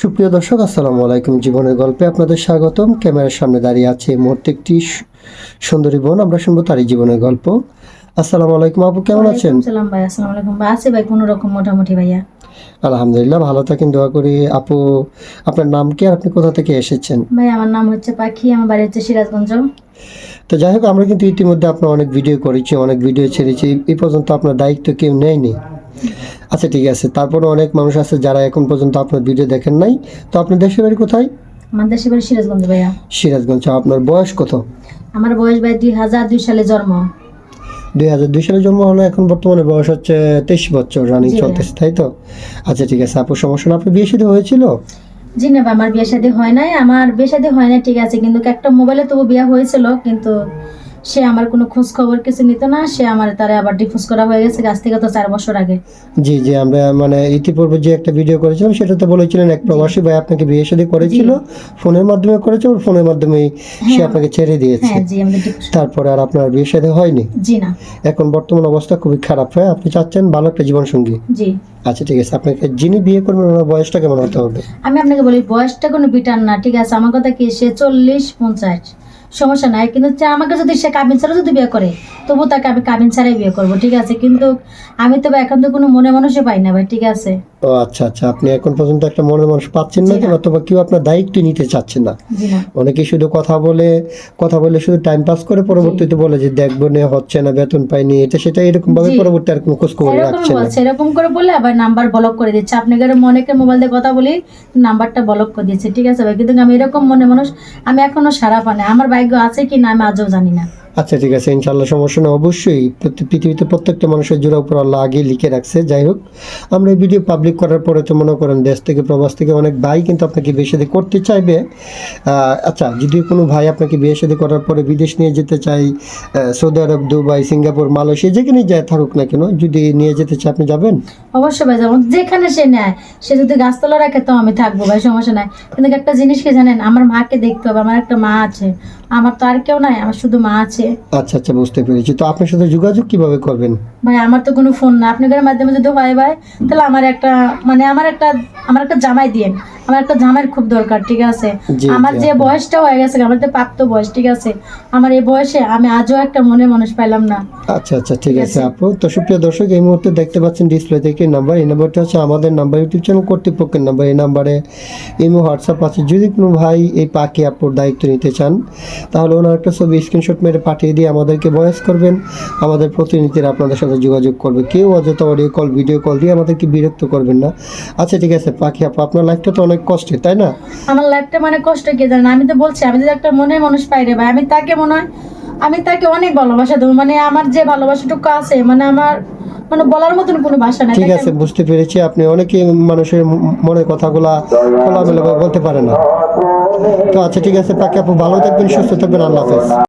সুপ্রিয় দর্শক আসসালামু আলাইকুম। জীবনের গল্পে আপনাদের স্বাগতম। ক্যামেরার সামনে দাঁড়িয়ে আছে মুহূর্তে একটি সুন্দরী বোন। আমরা শুনব তারই জীবনের গল্প। আসসালামু আলাইকুম আপু কেমন আছেন? সালাম ভাই আসসালামু আলাইকুম। ভাই আছে ভাই কোনো রকম মোটামুটি ভাইয়া? আলহামদুলিল্লাহ ভালো থাকেন। দোয়া করি আপু আপনার নাম কি আর আপনি কোথা থেকে এসেছেন? ভাই আমার নাম হচ্ছে পাখি আমার বাড়ি হচ্ছে সিরাজগঞ্জ। তো যাই হোক আমরা কিন্তু ইতিমধ্যে আপনার অনেক ভিডিও করেছি অনেক ভিডিও ছেড়েছি। এই পর্যন্ত আপনার দায়িত্ব কেউ নেয়নি। আচ্ছা ঠিক আছে। তারপরে অনেক মানুষ আছে যারা এখন পর্যন্ত আপনার ভিডিও দেখেন নাই। তো আপনার দেশের বাড়ি কোথায়? আমার দেশের বাড়ি সিরাজগঞ্জ ভাইয়া। সিরাজগঞ্জ। আপনার বয়স কত? আমার বয়স ভাই দুই হাজার দুই সালে জন্ম। দুই হাজার দুই সালে জন্ম হলো এখন বর্তমানে বয়স হচ্ছে তেইশ বছর রানিং চলতেছে তাই তো? আচ্ছা ঠিক আছে। আপু সমস্যা না আপনার বিয়ে সাথে হয়েছিল? জি না আমার বিয়ে শাদী হয় নাই। আমার বিয়ে শাদী হয় নাই ঠিক আছে। কিন্তু একটা মোবাইলে তবু বিয়ে হয়েছিল কিন্তু সে আমার কোনো খোঁজ খবর কিছু নিত না সে আমার তারে আবার ডিফোর্স করা হয়ে গেছে গাছ থেকে তো চার বছর আগে। জি জি আমরা মানে ইতিপূর্বে যে একটা ভিডিও করেছিলাম সেটাতে বলেছিলেন এক প্রবাসী ভাই আপনাকে বিয়ে শাদী করেছিল ফোনের মাধ্যমে করেছে ওর ফোনের মাধ্যমেই সে আপনাকে ছেড়ে দিয়েছে। হ্যাঁ তারপরে আর আপনার বিয়ে শাদী হয়নি? জি না। এখন বর্তমান অবস্থা খুবই খারাপ হয়? আপনি চাচ্ছেন ভালো একটা জীবন সঙ্গী জি। আচ্ছা ঠিক আছে। আপনাকে যিনি বিয়ে করবেন ওনার বয়সটা কেমন হতে হবে? আমি আপনাকে বলি বয়সটা কোনো বিটার না ঠিক আছে? আমার কথা কি সে চল্লিশ পঞ্চাশ। সমস্যা নাই। কিন্তু আমাকে যদি সে কাবিন ছাড়া যদি বিয়ে করে, তবু তাকে আমি কাবিন ছাড়াই বিয়ে করব, ঠিক আছে? কিন্তু আমি তো এখন তো কোনো মনে মানুষই পাই না ভাই, ঠিক আছে? ও আচ্ছা আচ্ছা। আপনি এখন পর্যন্ত একটা মনের মানুষ পাচ্ছেন না অথবা কেউ আপনার দায়িত্ব নিতে না? অনেকে শুধু কথা বলে কথা বলে শুধু টাইম পাস করে পরবর্তীতে বলে যে দেখব নে হচ্ছে না বেতন পাইনি। এটা সেটা এরকম ভাবে পরবর্তী আর কোনো খোঁজ খবর রাখছে না। এরকম করে বলে আবার নাম্বার ব্লক করে দিচ্ছে। আপনাকে অনেকের মোবাইল দিয়ে কথা বলি নাম্বারটা ব্লক করে দিচ্ছে। ঠিক আছে ভাই? কিন্তু আমি এরকম মনে মানুষ আমি এখনও সারা পানে। আমার ভাগ্য আছে কি না আমি আজও জানি না। আচ্ছা ঠিক আছে ইনশাল্লাহ সমস্যা না অবশ্যই পৃথিবীতে প্রত্যেকটা মানুষের জোড়া উপর আল্লাহ আগে লিখে রাখছে। যাই হোক, আমরা এই ভিডিও পাবলিক করার পরে তো মনে করেন দেশ থেকে, প্রবাস থেকে অনেক ভাই কিন্তু আপনাকে বিয়ে শাদী করতে চাইবে। আচ্ছা যদি কোনো ভাই আপনাকে বিয়ে শাদী করার পরে বিদেশ নিয়ে যেতে চাই Saudi Arab, Dubai, Singapore, Malaysia যেখানেই যায় থাকুক না কেন, যদি নিয়ে যেতে চায়, আপনি যাবেন? অবশ্যই ভাই যেমন যেখানে সে নেয়, সে যদি গাছতলা রাখে, তো আমি থাকব ভাই, সমস্যা নাই। কিন্তু একটা জিনিস কি জানেন, আমার মাকে দেখতে হবে, আমার একটা মা আছে। আমার তো আর কেউ নাই, আমার শুধু মা আছে। আচ্ছা আচ্ছা বুঝতে পেরেছি। তো আপনার সাথে যোগাযোগ কীভাবে করবেন? ভাই আমার তো কোনো ফোন না। আপনাদের মাধ্যমে যদি হয় ভাই তাহলে আমার একটা মানে আমার একটা আমার একটা জামাই দিয়েন। আমার একটা জামাইয়ের খুব দরকার ঠিক আছে? আমার যে বয়সটা হয়ে গেছে আমার তো প্রাপ্ত বয়স ঠিক আছে? আমার এই বয়সে আমি আজও একটা মনে মানুষ পাইলাম না। আচ্ছা আচ্ছা ঠিক আছে। আপু। তো সুপ্রিয় দর্শক এই মুহূর্তে দেখতে পাচ্ছেন ডিসপ্লে থেকে নাম্বার এই নাম্বারটা হচ্ছে আমাদের নাম্বার ইউটিউব চ্যানেল কর্তৃপক্ষের নাম্বার এই নাম্বারে ইমো হোয়াটসঅ্যাপ আছে। যদি কোনো ভাই এই পাখি আপুর দায়িত্ব নিতে চান তাহলে ওনার একটা ছবি স্ক্রিনশট মেরে পাঠিয়ে দিয়ে আমাদেরকে বয়স করবেন। আমাদের প্রতিনিধিরা আপনাদের সাথে যোগাযোগ করবে। কেউ অযথা অডিও কল ভিডিও কল দিয়ে আমাদেরকে বিরক্ত করবেন না। আচ্ছা ঠিক আছে পাখি আপু আপনার লাইফটা তো অনেক কষ্টের তাই না? আমার লাইফটা মানে কষ্ট কি জানেন আমি তো বলছি আমি যদি একটা মনের মানুষ পাই রে ভাই আমি তাকে মনে হয় আমি তাকে অনেক ভালোবাসা দেবো। মানে আমার যে ভালোবাসাটুকু আছে মানে আমার মানে বলার মতন কোনো ভাষা নাই। ঠিক আছে বুঝতে পেরেছি। আপনি অনেকে মানুষের ম- মনের কথাগুলা খোলামেলা বলতে পারে না। তো আচ্ছা ঠিক আছে পাখি আপু ভালো থাকবেন সুস্থ থাকবেন আল্লাহ হাফেজ।